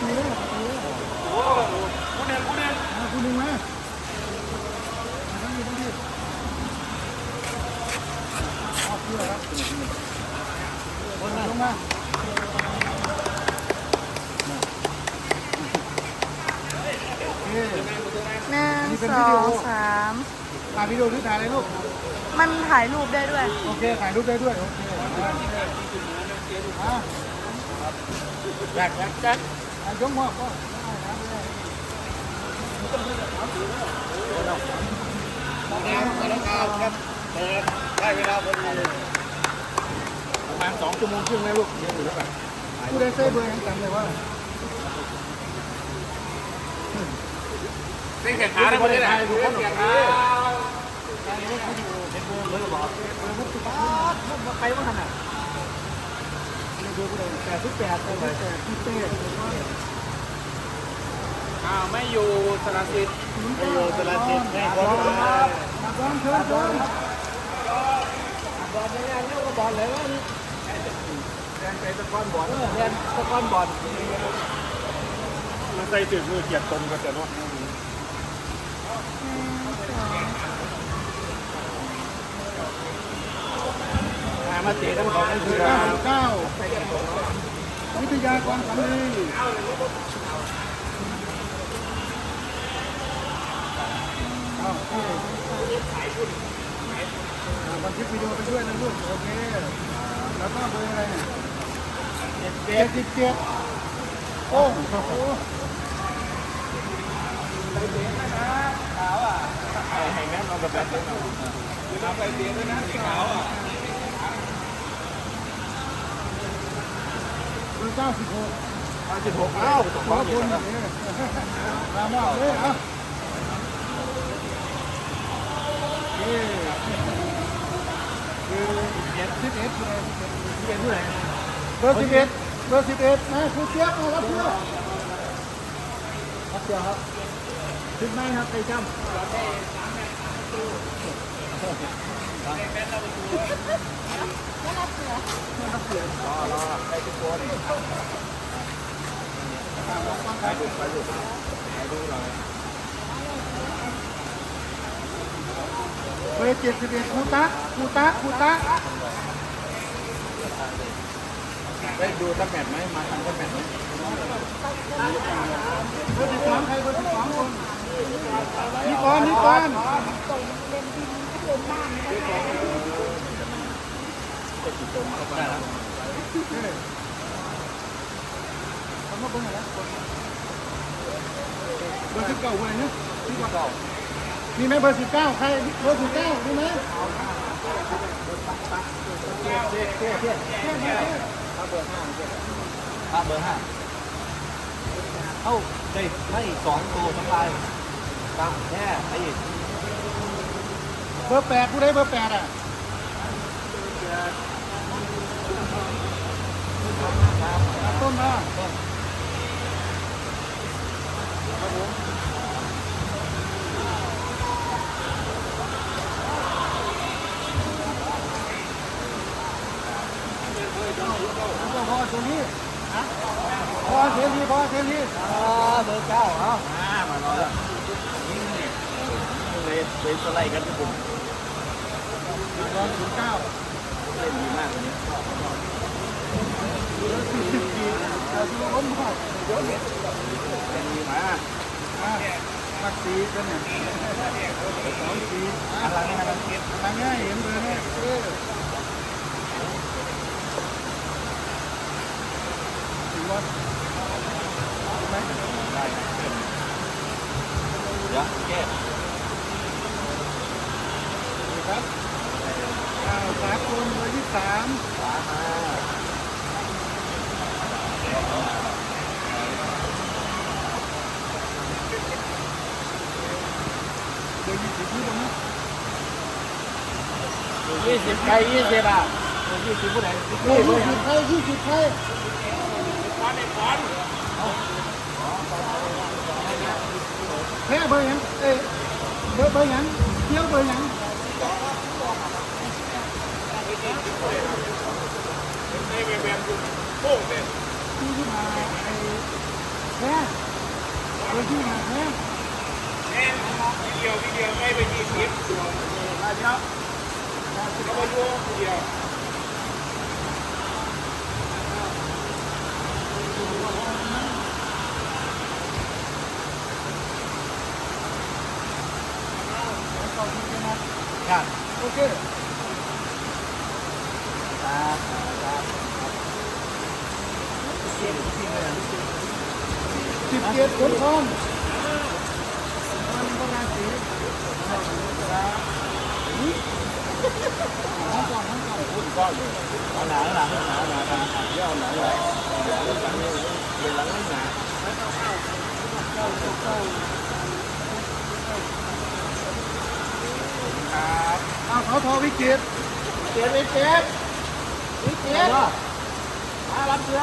คุยเลยคุยเลยโอ้โหผู้เด่นผู้เด่นมาคุณดึงมาทั้งนี้ทั้งนี้ออกเพื่อครับคนลงมาหนึ่งสองสามถ่ายวิดีโอหรือถ่ายอะไรลูก มันถ่ายรูปได้ด้วย โอเค ถ่ายรูปได้ด้วย โอเคอะ แจ็คแจ็คแจ็คอะยกหัวก็ได้นะไม่ได้สารคามครับเปิดได้เวลาพอดีประมาณสองชั่วโมงครึ่งนะลูกเดี๋ยวอยู่แล้วกันผู้ใดเซ่เบอร์ยังจำเลยว่าเส้นแขนขาได้พอดีเลยทุกคนแขนขาใครว่าขนาดเบอร์ผู้ใด แปดสิบแปดแปดสิบแปดอ้าวไม่อยู่สารสิทธิ์ไม่อยู่สารสิทธิ์แม่บอลมาบอลเชิญเชิญบอลไม่ได้เรียกว่าบอลเลยว่าแรงใจตะก้อนบอลแรงตะก้อนบอลมันใส่ถึงมือเกียดตรงกันแต่เนาะ มาเตะทั้งสองทั้งคืนเก้าเก้าวิทยากรสำลีเอาโอเคบันทึกวิดีโอไปด้วยนะลูกโอเค แล้วก็เบอร์อะไรเนี่ยเจ็ดสิบเจ็ดโอ้โหให้แม่เราแบบนั้นคือน้ำไปเตะด้วยนะสีขาวอะ เก้าสิบหกเก้าสิบหกเอ้าขอบคุณมามอบเลยอะเย้คือเจ็ดสิบเอ็ดเลยเป็นผู้ไหนเบอร์สิบเอ็ดเบอร์สิบเอ็ดนะครูเจี๊ยบนะครับเพื่อนครับเดี๋ยวครับถึงไหมครับไก่จ้ำ เบอร์เจ็ดสิบเอ็ดคูตะคูตะคูตะได้ดูตั้งแมทไหมมาทำตั้งแมทไหมเบอร์สิบสองใครเบอร์สิบสองคนนี่ก่อนนี่ก่อน ทำมาเบอร์ไหนแล้วเบอร์สิบเก้าเบอร์ไหนเนี่ยสิบเก้ามีไหมเบอร์สิบเก้าใครเบอร์สิบเก้ามีไหมถ้าเบอร์ห้าเข้าได้ให้สองตัวทำลายตามแค่ไอ้ เบอร์แปดผู้ใดเบอร์แปดอะต้นนะพอตัวนี้พอเทียนีพอเทียนี อ่าเบอร์เก้าเอา อ่ามาแล้ว เลยเลยสไลด์กันทุกคนร้อยถึงเก้าเล่นดีมากวันนี้สี่สิบสี่แต่ที่ว่าล้มเนี่ยเป็นดีมาอะปักสีกันเนี่ยสองสีอะไรนี่นะครับทาง่ายเห็นเลยเนี่ยเออถึงว่าไหม เดี๋ยวแก้ ครับอ้าวสามคนเบอร์ที่สามสามห้าเบอร์ยี่สิบที่ตรงนี้ยี่สิบใครยี่สิบอะยี่สิบผู้ไหนเบอร์ยี่สิบใครยี่สิบใครบอลไอ้บอลแพ้เบอร์หยังเอ้ยเบอร์เบอร์หยังเที่ยวเบอร์หยัง ในเวมเวม โป้งเด็ดที่ที่มาไอ้แม่พื้นที่หนักแม่แม่วิดีโอวิดีโอไม่ไปยี่สิบมาเดี๋ยวเราไปดูวิดีโอครับโอเค ครับครับ สิบเจ็ดขนคอนมันก็ราศีเอาหนาหนาหนาหนาหนาเดี๋ยวเอาหนาหนาเดี๋ยวหลังนี่เดี๋ยวหลังนี่หนาครับเอาเขาทอวิกฤตเจ็บวิเจ็บวิเจ็บมารับเชื้อ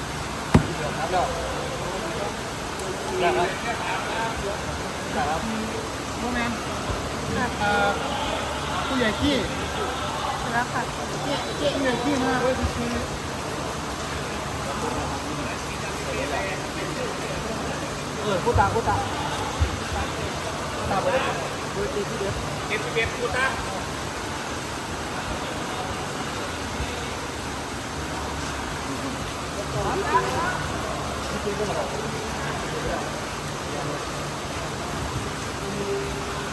เกษมเกษมโมเมนต์เอ่อผู้ใหญ่ขี้แล้วค่ะผู้ใหญ่ขี้มากเลยคือเออพูดตามพูดตามเจ็บเจ็บกูตา Thank you.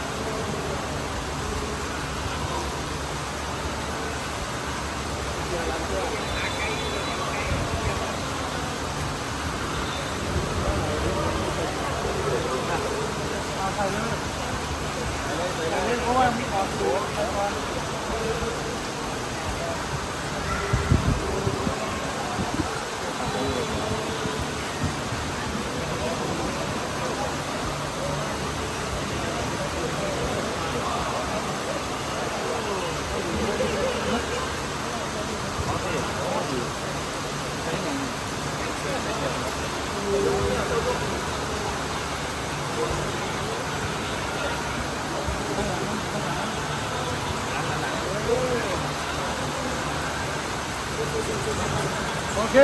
เค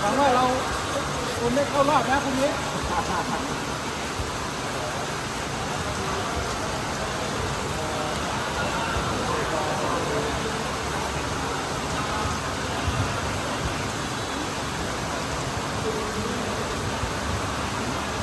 หวังว่าเราคุณได้เข้ารอบนะคุณนี้